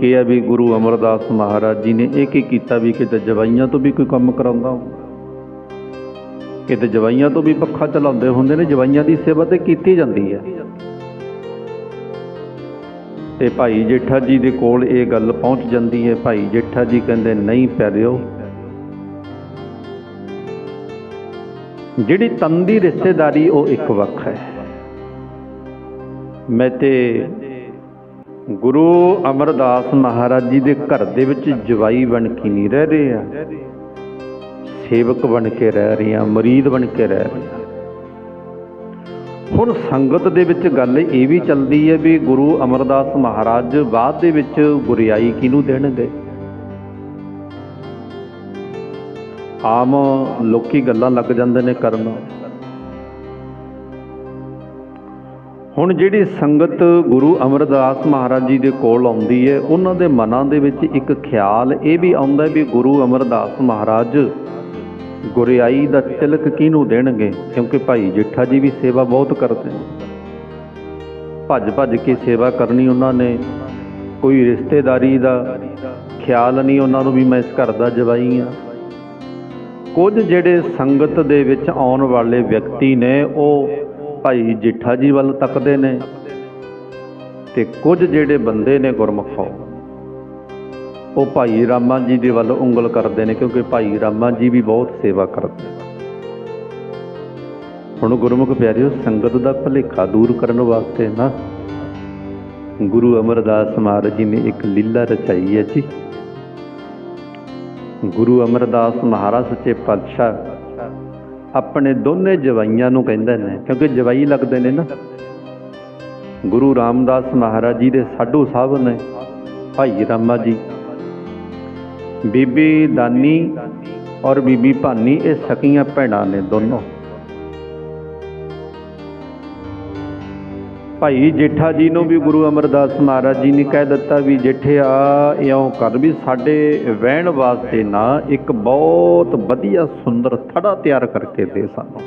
ਕਿਹਾ ਵੀ ਗੁਰੂ ਅਮਰਦਾਸ ਮਹਾਰਾਜ ਜੀ ਨੇ ਇਹ ਕੀ ਕੀਤਾ ਵੀ ਕਿਤੇ ਜਵਾਈਆਂ ਤੋਂ ਵੀ ਕੋਈ ਕੰਮ ਕਰਾਉਂਦਾ ਕਿਤੇ ਜਵਾਈਆਂ ਤੋਂ ਵੀ ਪੱਖਾ ਚਲਾਉਂਦੇ ਹੁੰਦੇ ਨੇ, ਜਵਾਈਆਂ ਦੀ ਸੇਵਾ ਤੇ ਕੀਤੀ ਜਾਂਦੀ ਹੈ। ਤੇ ਭਾਈ ਜੇਠਾ ਜੀ ਦੇ ਕੋਲ ਇਹ ਗੱਲ ਪਹੁੰਚ ਜਾਂਦੀ ਹੈ, ਭਾਈ ਜੇਠਾ ਜੀ ਕਹਿੰਦੇ, ਨਹੀਂ ਪਿਆਰਿਓ, ਜਿਹੜੀ ਤਨ ਦੀ ਰਿਸ਼ਤੇਦਾਰੀ ਉਹ ਇੱਕ ਵੱਖ ਹੈ। ਮੈਂ ਤੇ ਗੁਰੂ ਅਮਰਦਾਸ ਮਹਾਰਾਜ ਜੀ ਦੇ ਘਰ ਦੇ ਵਿੱਚ ਜਵਾਈ ਬਣ ਕੇ ਨਹੀਂ ਰਹਿ ਰਹੇ ਆ। ਸੇਵਕ ਬਣ ਕੇ ਰਹਿ ਰਹੇ ਆ, ਮਰੀਦ ਬਣ ਕੇ ਰਹਿ ਰਹੇ ਆ। ਹੁਣ ਸੰਗਤ ਦੇ ਵਿੱਚ ਗੱਲ ਇਹ ਵੀ ਚੱਲਦੀ ਹੈ ਵੀ ਗੁਰੂ ਅਮਰਦਾਸ ਮਹਾਰਾਜ ਬਾਅਦ ਦੇ ਵਿੱਚ ਗੁਰਿਆਈ ਕਿਹਨੂੰ ਦੇਣਗੇ? ਆਮ ਲੋਕੀ ਗੱਲਾਂ ਲੱਗ ਜਾਂਦੇ ਨੇ ਕਰਨ। ਹੁਣ ਜਿਹੜੀ ਸੰਗਤ ਗੁਰੂ ਅਮਰਦਾਸ ਮਹਾਰਾਜ ਜੀ ਦੇ ਕੋਲ ਆਉਂਦੀ ਹੈ, ਉਹਨਾਂ ਦੇ ਮਨਾਂ ਦੇ ਵਿੱਚ ਇੱਕ ਖਿਆਲ ਇਹ ਵੀ ਆਉਂਦਾ ਵੀ ਗੁਰੂ ਅਮਰਦਾਸ ਮਹਾਰਾਜ ਗੁਰਿਆਈ ਦਾ ਤਿਲਕ ਕਿਹਨੂੰ ਦੇਣਗੇ? ਕਿਉਂਕਿ ਭਾਈ ਜੇਠਾ ਜੀ ਵੀ ਸੇਵਾ ਬਹੁਤ ਕਰਦੇ ਨੇ। ਭੱਜ ਭੱਜ ਕੇ ਸੇਵਾ ਕਰਨੀ ਉਹਨਾਂ ਨੇ। ਕੋਈ ਰਿਸ਼ਤੇਦਾਰੀ ਦਾ ਖਿਆਲ ਨਹੀਂ ਉਹਨਾਂ ਨੂੰ ਵੀ ਮੈਂ ਇਸ ਘਰ ਦਾ ਜਵਾਈ ਆ ਕੁਝ ਜਿਹੜੇ ਸੰਗਤ ਦੇ ਵਿੱਚ ਆਉਣ ਵਾਲੇ ਵਿਅਕਤੀ ਨੇ, ਉਹ ਭਾਈ ਜੇਠਾ ਜੀ ਵੱਲ ਤੱਕਦੇ ਨੇ ਤੇ ਕੁਝ ਜਿਹੜੇ ਬੰਦੇ ਨੇ ਗੁਰਮੁਖੋਂ, ਉਹ ਭਾਈ ਰਾਮਾ ਜੀ ਦੇ ਵੱਲ ਉਂਗਲ ਕਰਦੇ ਨੇ ਕਿਉਂਕਿ ਭਾਈ ਰਾਮਾ ਜੀ ਵੀ ਬਹੁਤ ਸੇਵਾ ਕਰਦੇ ਹੁਣ ਗੁਰਮੁਖ ਪਿਆਰਿਓ, ਸੰਗਤ ਦਾ ਭੁਲੇਖਾ ਦੂਰ ਕਰਨ ਵਾਸਤੇ ਨਾ ਗੁਰੂ ਅਮਰਦਾਸ ਮਹਾਰਾਜ ਜੀ ਨੇ ਇੱਕ ਲੀਲਾ ਰਚਾਈ ਹੈ ਜੀ। ਗੁਰੂ ਅਮਰਦਾਸ ਮਹਾਰਾਜ ਸੱਚੇ ਪਾਤਸ਼ਾਹ ਆਪਣੇ ਦੋਨੇ ਜਵਾਈਆਂ ਨੂੰ ਕਹਿੰਦੇ ਨੇ ਕਿਉਂਕਿ ਜਵਾਈ ਲੱਗਦੇ ਨੇ ਨਾ। ਗੁਰੂ ਰਾਮਦਾਸ ਮਹਾਰਾਜ ਜੀ ਦੇ ਸਾਧੂ ਸਾਹਿਬ ਨੇ, ਭਾਈ ਰਾਮਾ ਜੀ। ਬੀਬੀ ਦਾਨੀ ਔਰ ਬੀਬੀ ਭਾਨੀ, ਇਹ ਸਕੀਆਂ ਭੈਣਾਂ ਨੇ ਦੋਨੋਂ। ਭਾਈ ਜੇਠਾ ਜੀ ਨੂੰ ਵੀ ਗੁਰੂ ਅਮਰਦਾਸ ਮਹਾਰਾਜ ਜੀ ਨੇ ਕਹਿ ਦਿੱਤਾ ਵੀ ਜੇਠਿਆ ਇਉਂ ਕਰ ਵੀ ਸਾਡੇ ਵਹਿਣ ਵਾਸਤੇ ਨਾ ਇੱਕ ਬਹੁਤ ਵਧੀਆ ਸੁੰਦਰ ਥੜਾ ਤਿਆਰ ਕਰਕੇ ਦੇ ਸਾਨੂੰ।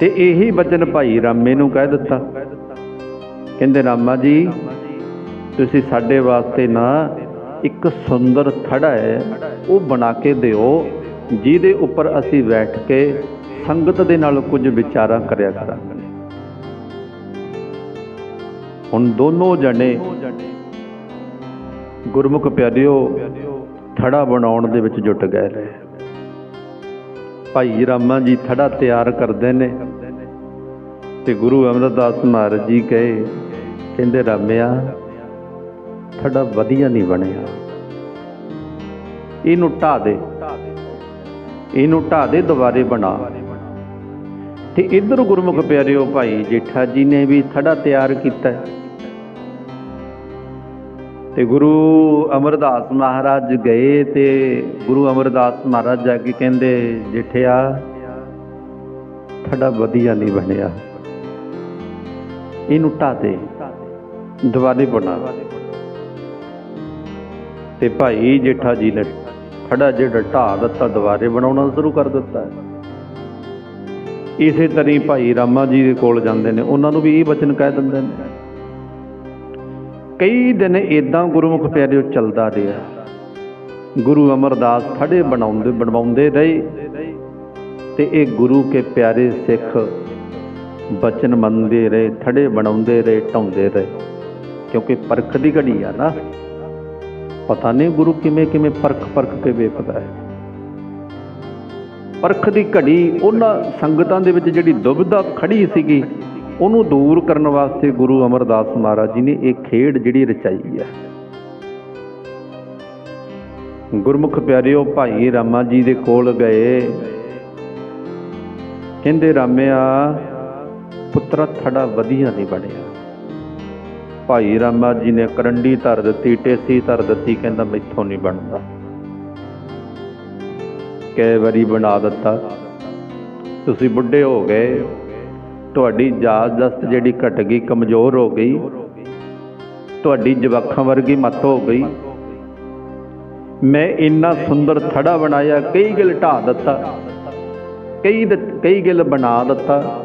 ਤੇ ਇਹੀ ਬਚਨ ਭਾਈ ਰਾਮੇ ਨੂੰ ਕਹਿ ਦਿੱਤਾ। ਕਹਿੰਦੇ, ਰਾਮਾ ਜੀ, ਤੁਸੀਂ ਸਾਡੇ ਵਾਸਤੇ ਨਾ ਇੱਕ ਸੁੰਦਰ ਥੜਾ ਹੈ, ਉਹ ਬਣਾ ਕੇ ਦਿਓ, ਜਿਹਦੇ ਉੱਪਰ ਅਸੀਂ ਬੈਠ ਕੇ ਸੰਗਤ ਦੇ ਨਾਲ ਕੁਝ ਵਿਚਾਰਾਂ ਕਰਿਆ ਕਰਾਂਗੇ। ਹੁਣ ਦੋਨੋਂ ਜਣੇ ਗੁਰਮੁਖ ਪਿਆਰਿਓ, ਥੜਾ ਬਣਾਉਣ ਦੇ ਵਿੱਚ ਜੁਟ ਗਏ ਨੇ। ਭਾਈ ਰਾਮਾ ਜੀ ਥੜਾ ਤਿਆਰ ਕਰਦੇ ਨੇ ਤੇ ਗੁਰੂ ਅਮਰਦਾਸ ਮਹਾਰਾਜ ਜੀ ਕਹੇ, ਕਹਿੰਦੇ, ਰਾਮਿਆ, ਥੜਾ ਵਧੀਆ ਨਹੀਂ ਬਣਿਆ। ਇਹਨੂੰ ਢਾ ਦੇ, ਇਹਨੂੰ ਢਾ ਦੇ ਦੁਬਾਰੇ ਬਣਾ। ਤੇ ਇਧਰ ਗੁਰਮੁਖ ਪਿਆਰਿਓ ਭਾਈ ਜੇਠਾ ਜੀ ਨੇ ਵੀ ਥੜਾ ਤਿਆਰ ਕੀਤਾ ਤੇ ਗੁਰੂ ਅਮਰਦਾਸ ਮਹਾਰਾਜ ਗਏ ਤੇ ਗੁਰੂ ਅਮਰਦਾਸ ਮਹਾਰਾਜ ਜਾ ਕੇ ਕਹਿੰਦੇ, ਜੇਠਿਆ, ਥੜਾ ਵਧੀਆ ਨਹੀਂ ਬਣਿਆ। ਇਹਨੂੰ ਢਾ ਦੇ ਦੁਬਾਰੇ ਬਣਾ ਤੇ ਭਾਈ ਜੇਠਾ ਜੀ ਨੇ ਥੜਾ ਜਿਹੜਾ ਢਾ ਦਿੱਤਾ ਦੁਬਾਰੇ ਬਣਾਉਣਾ ਸ਼ੁਰੂ ਕਰ ਦਿੱਤਾ। ਇਸੇ ਤਰ੍ਹਾਂ ਭਾਈ ਰਾਮਾ ਜੀ ਦੇ ਕੋਲ ਜਾਂਦੇ ਨੇ। ਉਹਨਾਂ ਨੂੰ ਵੀ ਇਹ ਬਚਨ ਕਹਿ ਦਿੰਦੇ ਨੇ। ਕਈ ਦਿਨ ਇਦਾਂ ਗੁਰਮੁਖ ਪਿਆਰਿਓ ਚੱਲਦਾ ਰਿਹਾ। ਗੁਰੂ ਅਮਰਦਾਸ ਥੜੇ ਬਣਾਉਂਦੇ, ਬਣਵਾਉਂਦੇ ਰਹੇ। ਤੇ ਇਹ ਗੁਰੂ ਕੇ ਪਿਆਰੇ ਸਿੱਖ ਬਚਨ ਮੰਨਦੇ ਰਹੇ ਥੜੇ ਬਣਾਉਂਦੇ ਰਹੇ, ਢਾਉਂਦੇ ਰਹੇ। ਕਿਉਂਕਿ ਪਰਖ ਦੀ ਘੜੀ ਆ ਨਾ। ਪਤਾ ਨਹੀਂ ਗੁਰੂ ਕਿਵੇਂ ਕਿਵੇਂ ਪਰਖ ਪਰਖ ਕੇ ਵੇਖਦਾ ਹੈ। ਪਰਖ ਦੀ ਘੜੀ ਉਹਨਾਂ ਸੰਗਤਾਂ ਦੇ ਵਿੱਚ ਜਿਹੜੀ ਦੁਬਿਧਾ ਖੜੀ ਸੀਗੀ, ਉਹਨੂੰ ਦੂਰ ਕਰਨ ਵਾਸਤੇ ਗੁਰੂ ਅਮਰਦਾਸ ਮਹਾਰਾਜ ਜੀ ਨੇ ਇਹ ਖੇਡ ਜਿਹੜੀ ਰਚਾਈ ਹੈ। ਗੁਰਮੁਖ ਪਿਆਰਿਓ, ਭਾਈ ਰਾਮਾ ਜੀ ਦੇ ਕੋਲ ਗਏ। ਕਹਿੰਦੇ, ਰਾਮਿਆ, ਪੁੱਤਰਾ ਥੜਾ ਵਧੀਆ ਨਹੀਂ ਬਣਿਆ। ਭਾਈ ਰਾਮਾ ਜੀ ਨੇ ਕਰੰਡੀ ਧਰ ਦਿੱਤੀ, ਟੇਸੀ ਧਰ ਦਿੱਤੀ, ਕਹਿੰਦਾ, ਮੈਥੋਂ ਨਹੀਂ ਬਣਦਾ। ਕਈ ਵਾਰੀ ਬਣਾ ਦਿੱਤਾ। ਤੁਸੀਂ ਬੁੱਢੇ ਹੋ ਗਏ। ਤੁਹਾਡੀ ਯਾਦ ਦਸਤ ਜਿਹੜੀ ਘਟ ਗਈ, ਕਮਜ਼ੋਰ ਹੋ ਗਈ। ਤੁਹਾਡੀ ਜਵਾਖਾਂ ਵਰਗੀ ਮੱਤ ਹੋ ਗਈ। ਮੈਂ ਇੰਨਾ ਸੁੰਦਰ ਥੜਾ ਬਣਾਇਆ, ਕਈ ਗਿਲ ਢਾ ਦਿੱਤਾ। ਕਈ ਕਈ ਗਿਲ ਬਣਾ ਦਿੱਤਾ।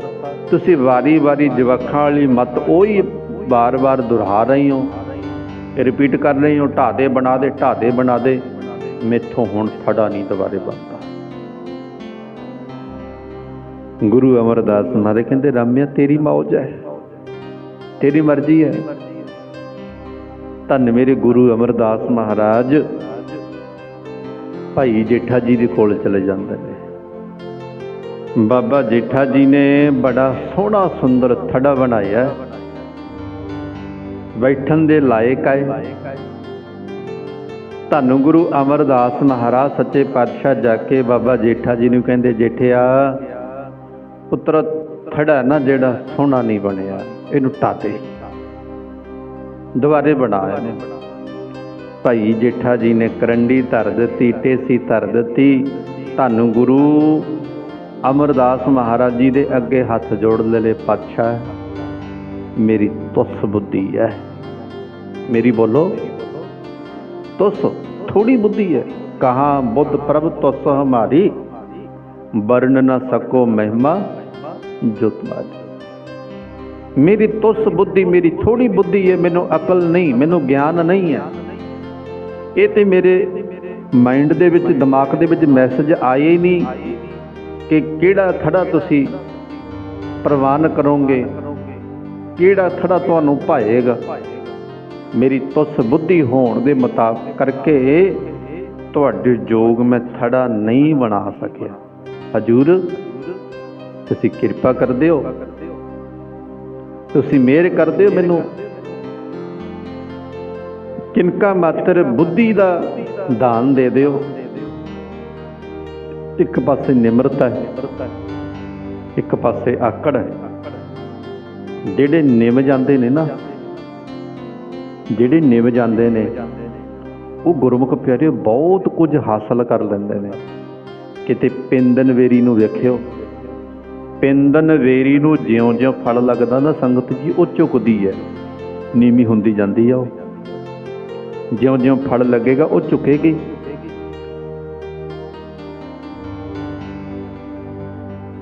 ਤੁਸੀਂ ਵਾਰੀ ਵਾਰੀ ਜਵਾਖਾਂ ਵਾਲੀ ਮੱਤ ਉਹੀ ਵਾਰ ਵਾਰ ਦੁਹਰਾ ਰਹੀ ਹੋ। ਰਿਪੀਟ ਕਰ ਰਹੀ ਹੋ ਢਾਹ ਦੇ ਬਣਾ ਦੇ ਢਾਹਦੇ ਬਣਾ ਦੇ। ਮੈਥੋਂ ਹੁਣ ਥੜਾ ਨਹੀਂ ਦੁਬਾਰੇ ਬਣਦਾ। ਗੁਰੂ ਅਮਰਦਾਸ ਮਹਾਰਾਜ ਕਹਿੰਦੇ, ਰਾਮਿਆ, ਤੇਰੀ ਮੌਜ ਹੈ। ਤੇਰੀ ਮਰਜ਼ੀ ਹੈ। ਧੰਨ ਮੇਰੇ ਗੁਰੂ ਅਮਰਦਾਸ ਮਹਾਰਾਜ। ਭਾਈ ਜੇਠਾ ਜੀ ਦੇ ਕੋਲ ਚਲੇ ਜਾਂਦੇ ਨੇ। ਬਾਬਾ ਜੇਠਾ ਜੀ ਨੇ ਬੜਾ ਸੋਹਣਾ, ਸੁੰਦਰ ਥੜਾ ਬਣਾਇਆ। ਬੈਠਣ ਦੇ ਲਾਇਕ ਹੈ ਧੰਨ ਗੁਰੂ ਅਮਰਦਾਸ ਮਹਾਰਾਜ, ਸੱਚੇ ਪਾਤਸ਼ਾਹ ਜਾ ਕੇ ਬਾਬਾ ਜੇਠਾ ਜੀ ਨੂੰ ਕਹਿੰਦੇ, ਜੇਠਿਆ ਪੁੱਤਰ ਥੜਾ ਨਾ ਜਿਹੜਾ ਸੋਹਣਾ ਨਹੀਂ ਬਣਿਆ, ਇਹਨੂੰ ਟਾਤੇ ਦੁਬਾਰੇ ਬਣਾਇਆ ਭਾਈ ਜੇਠਾ ਜੀ ਨੇ ਕਰੰਡੀ ਧਰ ਦਿੱਤੀ, ਟੇਸੀ ਧਰ ਦਿੱਤੀ। ਤੁਹਾਨੂੰ ਗੁਰੂ ਅਮਰਦਾਸ ਮਹਾਰਾਜ ਜੀ ਦੇ ਅੱਗੇ ਹੱਥ ਜੋੜ ਲਲੇ, ਪਾਤਸ਼ਾਹ, ਮੇਰੀ ਤੁਸ ਬੁੱਧੀ ਹੈ। ਮੇਰੀ ਬੋਲੋ। ਤੁਸ ਥੋੜੀ ਬੁੱਧੀ ਹੈ। ਕਹਾ ਬੁੱਧ ਪ੍ਰਭ ਤੁਸ ਹਮਾਰੀ ਵਰਨ ਨਾ ਸਕੋ ਮਹਿਮਾ। ਜੁਤਵਾਦੀ ਮੇਰੀ ਤੁਸ ਬੁੱਧੀ ਮੇਰੀ ਥੋੜੀ ਬੁੱਧੀ ਹੈ, ਮੈਨੂੰ ਅਕਲ ਨਹੀਂ, ਮੈਨੂੰ ਗਿਆਨ ਨਹੀਂ ਹੈ। ਇਹ ਤੇ ਮੇਰੇ ਮਾਈਂਡ ਦੇ ਵਿੱਚ, ਦਿਮਾਗ ਦੇ ਵਿੱਚ ਮੈਸੇਜ ਆਏ ਹੀ ਨਹੀਂ ਕਿ ਕਿਹੜਾ ਥੜਾ ਤੁਸੀਂ ਪ੍ਰਵਾਨ ਕਰੋਗੇ, ਕਿਹੜਾ ਥੜਾ ਤੁਹਾਨੂੰ ਭਾਏਗਾ। ਮੇਰੀ ਤੁਸ ਬੁੱਧੀ ਹੋਣ ਦੇ ਮੁਤਾਬਕ ਕਰਕੇ ਤੁਹਾਡੇ ਜੋਗ ਮੈਂ ਥੜਾ ਨਹੀਂ ਬਣਾ ਸਕਿਆ। ਹਜੂਰ ਤੁਸੀਂ ਕਿਰਪਾ ਕਰਦੇ ਹੋ। ਤੁਸੀਂ ਮਿਹਰ ਕਰਦੇ ਹੋ ਮੈਨੂੰ। ਕਿਨਕਾ ਮਾਤਰ ਬੁੱਧੀ ਦਾ ਦਾਨ ਦੇ ਦਿਓ। ਇੱਕ ਪਾਸੇ ਨਿਮਰਤਾ ਹੈ, ਇੱਕ ਪਾਸੇ ਆਕੜ ਹੈ। ਜਿਹੜੇ ਨਿਮ ਜਾਂਦੇ ਨੇ ਨਾ, ਜਿਹੜੇ ਨਿਮ ਜਾਂਦੇ ਨੇ, ਉਹ ਗੁਰਮੁਖ ਪਿਆਰੇ ਬਹੁਤ ਕੁਝ ਹਾਸਲ ਕਰ ਲੈਂਦੇ ਨੇ। ਕਿਤੇ ਪਿੰਦਨ ਵੇਰੀ ਨੂੰ ਵੇਖਿਓ ਪਿੰਦਨ ਵੇਰੀ ਨੂੰ ਜਿਉਂ-ਜਿਉਂ ਫਲ ਲੱਗਦਾ ਨਾ ਸੰਗਤ ਜੀ, ਉਹ ਝੁਕਦੀ ਹੈ ਨੀਮੀ ਹੁੰਦੀ ਜਾਂਦੀ ਆ ਉਹ। ਜਿਉਂ-ਜਿਉਂ ਫਲ ਲੱਗੇਗਾ, ਉਹ ਝੁਕੇਗੀ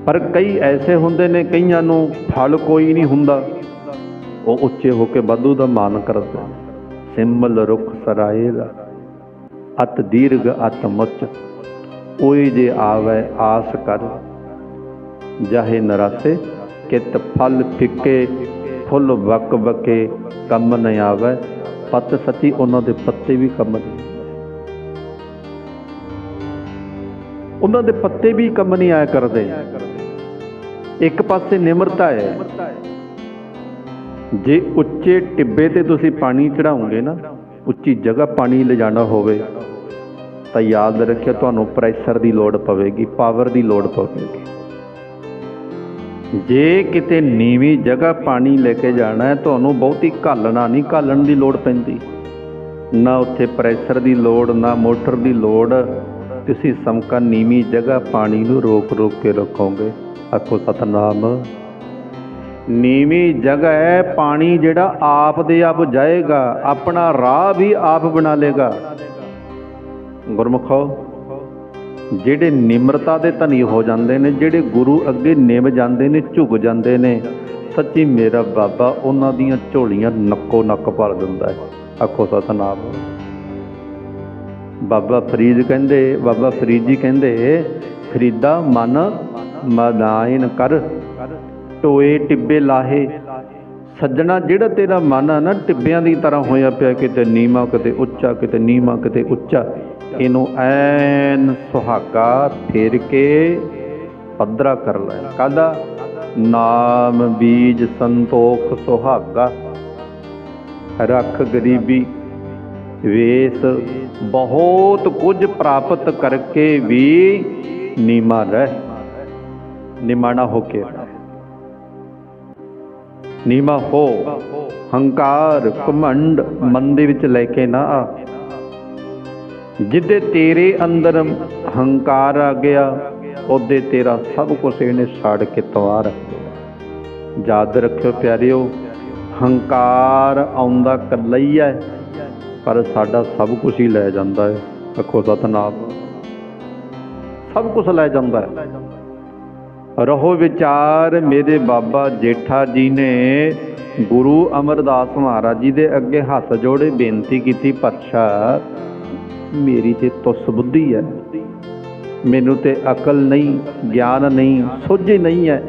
ਪਰ ਕਈ ਐਸੇ ਹੁੰਦੇ ਨੇ, ਕਈਆਂ ਨੂੰ ਫਲ ਕੋਈ ਨਹੀਂ ਹੁੰਦਾ। ਉਹ ਉੱਚੇ ਹੋ ਕੇ ਵਾਧੂ ਦਾ ਮਾਨ ਕਰਦੇ। ਨੇ ਸਿੰਮਲ ਰੁਖ ਸਰਾਏ ਦਾ। ਅਤ ਦੀਰਘ ਅਤ ਮੁੱਚ। ਓਏ ਜੇ ਆਵੇ, ਆਸ ਕਰ। ਜਾਹੇ ਨਰਾਸੇ ਕਿਤ ਫਲ ਫਿੱਕੇ, ਫੁੱਲ ਵਕ ਵਕੇ ਕੰਮ ਨ ਆਵੇ, ਪੱਤ ਸੱਚੀ ਉਹਨਾਂ ਦੇ ਪੱਤੇ ਵੀ ਕੰਮ ਨਹੀਂ ਉਹਨਾਂ ਦੇ ਪੱਤੇ ਵੀ ਕੰਮ ਨਹੀਂ ਆਇਆ ਕਰਦੇ। ਇੱਕ ਪਾਸੇ ਨਿਮਰਤਾ ਹੈ। ਜੇ ਉੱਚੇ ਟਿੱਬੇ ਤੇ ਤੁਸੀਂ ਪਾਣੀ ਚੜਾਉਂਗੇ ਨਾ, ਉੱਚੀ ਜਗ੍ਹਾ ਪਾਣੀ ਲਿਜਾਣਾ ਹੋਵੇ, ਤਾਂ ਯਾਦ ਰੱਖਿਓ ਤੁਹਾਨੂੰ ਪ੍ਰੈਸ਼ਰ ਦੀ ਲੋੜ ਪਵੇਗੀ, ਪਾਵਰ ਦੀ ਲੋੜ ਪਵੇਗੀ। ਜੇ ਕਿਤੇ ਨੀਵੀਂ ਜਗ੍ਹਾ ਪਾਣੀ ਲੈ ਕੇ ਜਾਣਾ ਹੈ, ਤੁਹਾਨੂੰ ਬਹੁਤੀ ਘਾਲਣਾ ਨਹੀਂ, ਘਾਲਣ ਦੀ ਲੋੜ ਪੈਂਦੀ। ਨਾ ਉੱਥੇ ਪ੍ਰੈਸ਼ਰ ਦੀ ਲੋੜ, ਨਾ ਮੋਟਰ ਦੀ ਲੋੜ। ਤੁਸੀਂ ਸਮਕਾ ਨੀਵੀਂ ਜਗ੍ਹਾ ਪਾਣੀ ਨੂੰ ਰੋਕ ਰੋਕ ਕੇ ਰੱਖੋਗੇ। ਆਖੋ ਸਤਨਾਮ। ਨੀਵੀਂ ਜਗ੍ਹਾ ਹੈ, ਪਾਣੀ ਜਿਹੜਾ ਆਪ ਦੇ ਆਪ ਜਾਏਗਾ, ਆਪਣਾ ਰਾਹ ਵੀ ਆਪ ਬਣਾ ਲੇਗਾ ਗੁਰਮੁਖੋ ਜਿਹੜੇ ਨਿਮਰਤਾ ਦੇ ਧਨੀ ਹੋ ਜਾਂਦੇ ਨੇ, ਜਿਹੜੇ ਗੁਰੂ ਅੱਗੇ ਨਿਮ ਜਾਂਦੇ ਨੇ, ਝੁਕ ਜਾਂਦੇ ਨੇ, ਸੱਚੀ ਮੇਰਾ ਬਾਬਾ ਉਹਨਾਂ ਦੀਆਂ ਝੋਲੀਆਂ ਨੱਕੋ ਨੱਕ ਭਰ ਦਿੰਦਾ ਹੈ। ਆਖੋ ਸਤਨਾਮ। ਬਾਬਾ ਫਰੀਦ ਕਹਿੰਦੇ, ਬਾਬਾ ਫਰੀਦ ਜੀ ਕਹਿੰਦੇ, ਫਰੀਦਾ ਮਨ ਮਦਾਇਨ ਕਰ, ਟੋਏ ਟਿੱਬੇ ਲਾਹੇ ਸੱਜਣਾ, ਜਿਹੜਾ ਤੇਰਾ ਮਨ ਆ ਨਾ ਟਿੱਬਿਆਂ ਦੀ ਤਰ੍ਹਾਂ ਹੋਇਆ ਪਿਆ, ਕਿਤੇ ਨੀਮਾ ਕਿਤੇ ਉੱਚਾ, ਕਿਤੇ ਨੀਮਾ ਕਿਤੇ ਉੱਚਾ, ਇਹਨੂੰ ਐਨ ਸੁਹਾਗਾ ਫੇਰ ਕੇ ਪੱਧਰਾ ਕਰ ਲੈ। ਕਾਦਾ ਨਾਮ ਬੀਜ ਸੰਤੋਖ ਸੁਹਾਗਾ। ਰੱਖ ਗਰੀਬੀ, ਵੇਸ ਬਹੁਤ ਕੁਝ ਪ੍ਰਾਪਤ ਕਰਕੇ ਵੀ ਨੀਮਾ ਰਹਿ। ਨਿਮਾਣਾ ਹੋ ਕੇ। ਰਹਿ ਹੋ। ਹੰਕਾਰ ਘਮੰਡ ਮਨ ਦੇ ਵਿੱਚ ਲੈ ਕੇ ਨਾ ਆ। ਜਿੱਦੇ ਤੇਰੇ ਅੰਦਰ ਹੰਕਾਰ ਆ ਗਿਆ, ਉਹਦੇ ਤੇਰਾ ਸਭ ਕੁਝ ਇਹਨੇ ਸਾੜ ਕੇ ਤਵਾ ਰੱਖ ਯਾਦ ਰੱਖਿਓ ਪਿਆਰਿਓ, ਹੰਕਾਰ ਆਉਂਦਾ ਕੱਲਾ ਹੀ ਹੈ, ਪਰ ਸਾਡਾ ਸਭ ਕੁਝ ਹੀ ਲੈ ਜਾਂਦਾ ਹੈ। ਅੱਖੋ ਸਤਨਾਮ। ਸਭ ਕੁਝ ਲੈ ਜਾਂਦਾ ਹੈ। ਰਹੋ ਵਿਚਾਰ ਮੇਰੇ ਬਾਬਾ ਜੇਠਾ ਜੀ ਨੇ। ਗੁਰੂ ਅਮਰਦਾਸ ਮਹਾਰਾਜ ਜੀ ਦੇ ਅੱਗੇ ਹੱਥ ਜੋੜੇ ਬੇਨਤੀ ਕੀਤੀ ਪਾਤਸ਼ਾਹ ਮੇਰੀ ਤੇ ਤੁਸ ਬੁੱਧੀ ਹੈ ਮੈਨੂੰ ਤੇ ਅਕਲ ਨਹੀਂ, ਗਿਆਨ ਨਹੀਂ, ਸੋਝੀ ਨਹੀਂ ਹੈ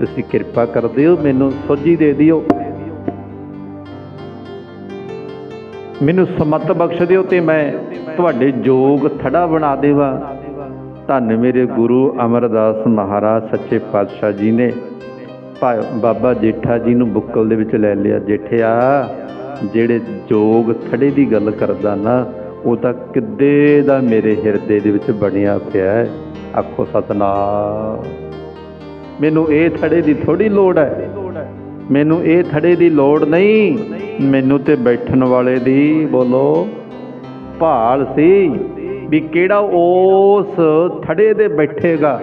ਤੁਸੀਂ ਕਿਰਪਾ ਕਰ ਦਿਓ, ਮੈਨੂੰ ਸੋਝੀ ਦੇ ਦਿਓ। ਮੈਨੂੰ ਸਮਤ ਬਖਸ਼ ਦਿਓ ਤੇ ਮੈਂ ਤੁਹਾਡੇ ਜੋਗ ਥੜਾ ਬਣਾ ਦੇਵਾਂ। ਧੰਨ ਮੇਰੇ ਗੁਰੂ ਅਮਰਦਾਸ ਮਹਾਰਾਜ ਸੱਚੇ ਪਾਤਸ਼ਾਹ ਜੀ ਨੇ। ਭਾ- ਬਾਬਾ ਜੇਠਾ ਜੀ ਨੂੰ ਬੁੱਕਲ ਦੇ ਵਿੱਚ ਲੈ ਲਿਆ, ਜੇਠਿਆ, ਜਿਹੜੇ ਜੋਗ ਥੜੇ ਦੀ ਗੱਲ ਕਰਦਾ ਨਾ, ਉਹ ਤਾਂ ਕਿੱਦੇ ਦਾ ਮੇਰੇ ਹਿਰਦੇ ਦੇ ਵਿੱਚ ਬਣਿਆ ਪਿਆ ਹੈ। ਆਖੋ ਸਤਨਾਮ। ਮੈਨੂੰ ਇਹ ਥੜੇ ਦੀ ਥੋੜੀ ਲੋੜ ਹੈ। ਮੈਨੂੰ ਇਹ ਥੜੇ ਦੀ ਲੋੜ ਨਹੀਂ। ਮੈਨੂੰ ਤੇ ਬੈਠਣ ਵਾਲੇ ਦੀ ਬੋਲੋ। ਭਾਲ ਸੀ। ਵੀ ਕਿਹੜਾ ਉਸ ਥੜੇ ਤੇ ਬੈਠੇਗਾ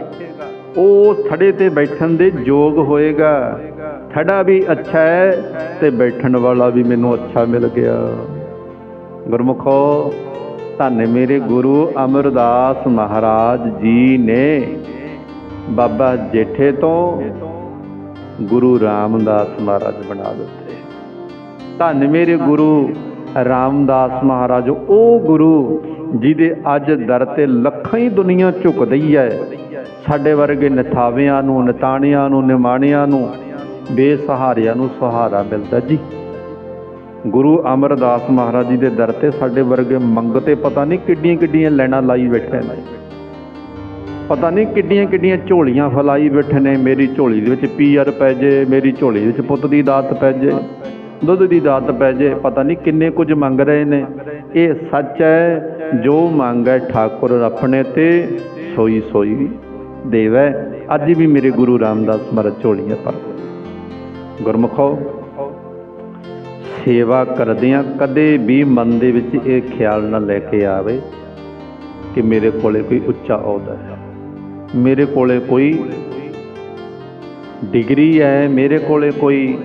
ਉਹ ਥੜੇ ਤੇ ਬੈਠਣ ਦੇ ਯੋਗ ਹੋਏਗਾ। ਥੜਾ ਵੀ ਅੱਛਾ ਹੈ ਤੇ ਬੈਠਣ ਵਾਲਾ ਵੀ ਮੈਨੂੰ ਅੱਛਾ ਮਿਲ ਗਿਆ। ਗੁਰਮੁਖੋ, ਧੰਨ ਮੇਰੇ ਗੁਰੂ ਅਮਰਦਾਸ ਮਹਾਰਾਜ ਜੀ ਨੇ ਬਾਬਾ ਜੇਠੇ ਤੋਂ ਗੁਰੂ ਰਾਮਦਾਸ ਮਹਾਰਾਜ ਬਣਾ ਦਿੱਤੇ। ਧੰਨ ਮੇਰੇ ਗੁਰੂ ਰਾਮਦਾਸ ਮਹਾਰਾਜ, ਉਹ ਗੁਰੂ ਜਿਹਦੇ ਅੱਜ ਦਰ ਤੇ ਲੱਖਾਂ ਹੀ ਦੁਨੀਆ ਝੁਕਦੀ ਹੈ। ਸਾਡੇ ਵਰਗੇ ਨਥਾਵਿਆਂ ਨੂੰ, ਨਤਾਣਿਆਂ ਨੂੰ, ਨਿਮਾਣਿਆਂ ਨੂੰ, ਬੇਸਹਾਰਿਆਂ ਨੂੰ ਸਹਾਰਾ ਮਿਲਦਾ ਜੀ। ਗੁਰੂ ਅਮਰਦਾਸ ਮਹਾਰਾਜ ਜੀ ਦੇ ਦਰ ਤੇ ਸਾਡੇ ਵਰਗੇ ਮੰਗਤੇ ਪਤਾ ਨਹੀਂ ਕਿੱਡੀਆਂ ਕਿੱਡੀਆਂ ਲੈਣਾ ਲਾਈ ਬੈਠੇ ਨੇ। ਪਤਾ ਨਹੀਂ ਕਿੱਡੀਆਂ ਕਿੱਡੀਆਂ ਝੋਲੀਆਂ ਫਲਾਈ ਬੈਠੇ ਨੇ, ਮੇਰੀ ਝੋਲੀ ਦੇ ਵਿੱਚ ਪੀਅਰ ਪੈ ਜੇ, ਮੇਰੀ ਝੋਲੀ ਵਿੱਚ ਪੁੱਤ ਦੀ ਦਾਤ ਪੈ ਜੇ, ਦੁੱਧ ਦੀ ਦਾਤ ਪੈ ਜੇ, ਪਤਾ ਨਹੀਂ ਕਿੰਨੇ ਕੁਝ ਮੰਗ ਰਹੇ ਨੇ। ਇਹ ਸੱਚ ਹੈ, ਜੋ ਮੰਗੈ ਠਾਕੁਰ ਆਪਣੇ ਤੇ ਸੋਈ ਸੋਈ ਦੇਵੈ। ਅੱਜ ਵੀ ਮੇਰੇ ਗੁਰੂ ਰਾਮਦਾਸ ਮਹਾਰਾਜ ਝੋਲੀਆਂ ਭਰਦੇ ਗੁਰਮੁਖੋ, ਸੇਵਾ ਕਰਦਿਆਂ ਕਦੇ ਵੀ ਮਨ ਦੇ ਵਿੱਚ ਇਹ ਖਿਆਲ ਨਾ ਲੈ ਕੇ ਆਵੇ ਕਿ ਮੇਰੇ ਕੋਲੇ ਕੋਈ ਉੱਚਾ ਅਹੁਦਾ ਹੈ। ਮੇਰੇ ਕੋਲੇ ਕੋਈ ਡਿਗਰੀ ਹੈ, ਮੇਰੇ ਕੋਲੇ ਕੋਈ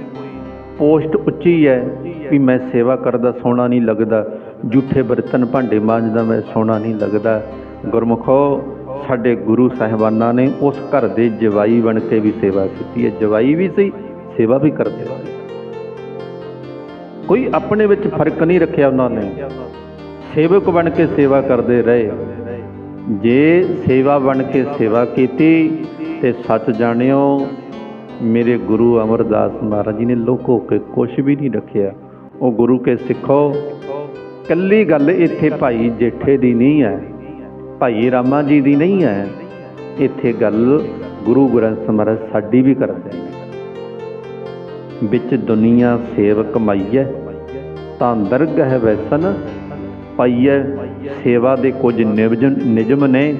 ਪੋਸਟ ਉੱਚੀ ਹੈ ਵੀ ਮੈਂ ਸੇਵਾ ਕਰਦਾ, ਸੋਹਣਾ ਨਹੀਂ ਲੱਗਦਾ। ਜੂਠੇ ਬਰਤਨ ਭਾਂਡੇ ਮਾਂਜਦਾ ਮੈਂ ਸੋਹਣਾ ਨਹੀਂ ਲੱਗਦਾ। ਗੁਰਮੁਖੋ, ਸਾਡੇ ਗੁਰੂ ਸਾਹਿਬਾਨਾਂ ਨੇ ਉਸ ਘਰ ਦੇ ਜਵਾਈ ਬਣ ਕੇ ਵੀ ਸੇਵਾ ਕੀਤੀ ਹੈ। ਜਵਾਈ ਵੀ ਸੀ, ਸੇਵਾ ਵੀ ਕਰਦੇ ਰਹੇ। ਕੋਈ ਆਪਣੇ ਵਿੱਚ ਫ਼ਰਕ ਨਹੀਂ ਰੱਖਿਆ ਉਹਨਾਂ ਨੇ। ਸੇਵਕ ਬਣ ਕੇ ਸੇਵਾ ਕਰਦੇ ਰਹੇ। ਜੇ ਸੇਵਾ ਬਣ ਕੇ ਸੇਵਾ ਕੀਤੀ, ਤੇ ਸੱਚ ਜਾਣਿਓ, ਮੇਰੇ ਗੁਰੂ ਅਮਰਦਾਸ ਮਹਾਰਾਜ ਜੀ ਨੇ ਲੋਕੋ ਕੇ ਕੁਝ ਵੀ ਨਹੀਂ ਰੱਖਿਆ। ਉਹ ਗੁਰੂ ਕੇ ਸਿੱਖੋ ਕੱਲੀ ਗੱਲ ਇੱਥੇ ਭਾਈ ਜੇਠੇ ਦੀ ਨਹੀਂ ਹੈ, ਭਾਈ ਰਾਮਾ ਜੀ ਦੀ ਨਹੀਂ ਹੈ। ਇੱਥੇ ਗੱਲ ਗੁਰੂ ਗ੍ਰੰਥ ਮਹਾਰਾਜ ਸਾਡੀ ਵੀ ਕਰਦੇ ਨੇ। ਵਿੱਚ ਦੁਨੀਆ ਸੇਵ ਕਮਾਈਐ ਤਾਂ ਦਰਗ ਹੈ ਵੈਸਨ, ਪਾਈਐ ਸੇਵਾ ਦੇ ਕੁਝ ਨਿਯਮ ਨਿਯਮ ਨੇ,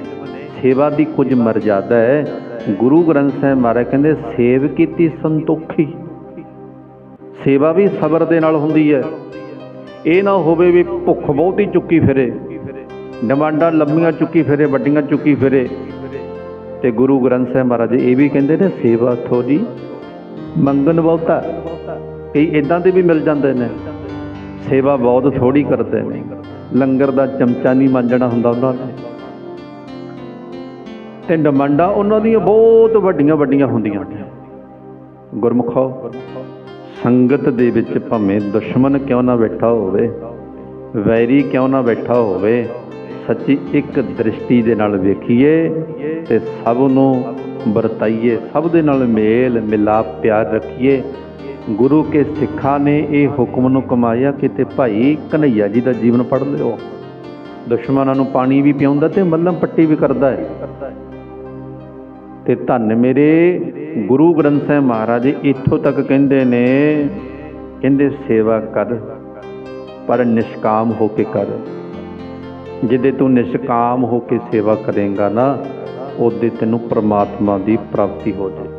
ਸੇਵਾ ਦੀ ਕੁਝ ਮਰਜ਼ਾਦਾ ਹੈ। ਗੁਰੂ ਗ੍ਰੰਥ ਸਾਹਿਬ ਮਹਾਰਾਜ ਕਹਿੰਦੇ, ਸੇਵ ਕੀਤੀ ਸੰਤੋਖੀ। ਸੇਵਾ ਵੀ ਸਬਰ ਦੇ ਨਾਲ ਹੁੰਦੀ ਹੈ। ਇਹ ਨਾ ਹੋਵੇ ਵੀ ਭੁੱਖ ਬਹੁਤੀ ਚੁੱਕੀ ਫਿਰੇ। ਡਿਮਾਂਡਾਂ ਲੰਮੀਆਂ ਚੁੱਕੀ ਫਿਰੇ, ਵੱਡੀਆਂ ਚੁੱਕੀ ਫਿਰੇ। ਤੇ ਗੁਰੂ ਗ੍ਰੰਥ ਸਾਹਿਬ ਮਹਾਰਾਜ ਇਹ ਵੀ ਕਹਿੰਦੇ ਨੇ, ਸੇਵਾ ਥੋੜੀ ਮੰਗਣ ਬਹੁਤਾ ਕਈ ਇਦਾਂ ਦੇ ਵੀ ਮਿਲ ਜਾਂਦੇ ਨੇ। ਸੇਵਾ ਬਹੁਤ ਥੋੜੀ ਕਰਦੇ ਨੇ। ਲੰਗਰ ਦਾ ਚਮਚਾ ਨਹੀਂ ਮਾਂਜਣਾ ਹੁੰਦਾ ਉਹਨਾਂ ਨੇ। ਤੇ ਡਿਮਾਂਡਾਂ ਉਹਨਾਂ ਦੀਆਂ ਬਹੁਤ ਵੱਡੀਆਂ ਵੱਡੀਆਂ ਹੁੰਦੀਆਂ ਨੇ। ਗੁਰਮੁਖੋ ਸੰਗਤ ਦੇ ਵਿੱਚ ਭਾਵੇਂ ਦੁਸ਼ਮਣ ਕਿਉਂ ਨਾ ਬੈਠਾ ਹੋਵੇ, ਵੈਰੀ ਕਿਉਂ ਨਾ ਬੈਠਾ ਹੋਵੇ, ਸੱਚੀ ਇੱਕ ਦ੍ਰਿਸ਼ਟੀ ਦੇ ਨਾਲ ਵੇਖੀਏ ਤੇ ਸਭ ਨੂੰ ਵਰਤਾਈਏ, ਸਭ ਦੇ ਨਾਲ ਮੇਲ ਮਿਲਾਪ ਪਿਆਰ ਰੱਖੀਏ। ਗੁਰੂ ਕੇ ਸਿੱਖਾਂ ਨੇ ਇਹ ਹੁਕਮ ਨੂੰ ਕਮਾਇਆ ਕਿਤੇ ਭਾਈ ਕਨਈਆ ਜੀ ਦਾ ਜੀਵਨ ਪੜ੍ਹ ਲਿਓ। ਦੁਸ਼ਮਣਾਂ ਨੂੰ ਪਾਣੀ ਵੀ ਪਿਆਉਂਦਾ ਤੇ ਮੱਲਮ ਪੱਟੀ ਵੀ ਕਰਦਾ ਹੈ। ਤੇ ਧੰਨ ਮੇਰੇ ਗੁਰੂ ਗ੍ਰੰਥ ਸਾਹਿਬ ਮਹਾਰਾਜ ਇੱਥੋਂ ਤੱਕ ਕਹਿੰਦੇ ਨੇ, ਕਹਿੰਦੇ ਸੇਵਾ ਕਰ, ਪਰ ਨਿਸ਼ਕਾਮ ਹੋ ਕੇ ਕਰ। ਜਿੱਦੇ ਤੂੰ ਨਿਸ਼ਕਾਮ ਹੋ ਕੇ ਸੇਵਾ ਕਰੇਗਾ ਨਾ, ਉਹਦੇ ਤੈਨੂੰ ਪ੍ਰਮਾਤਮਾ ਦੀ ਪ੍ਰਾਪਤੀ ਹੋ ਜਾਏ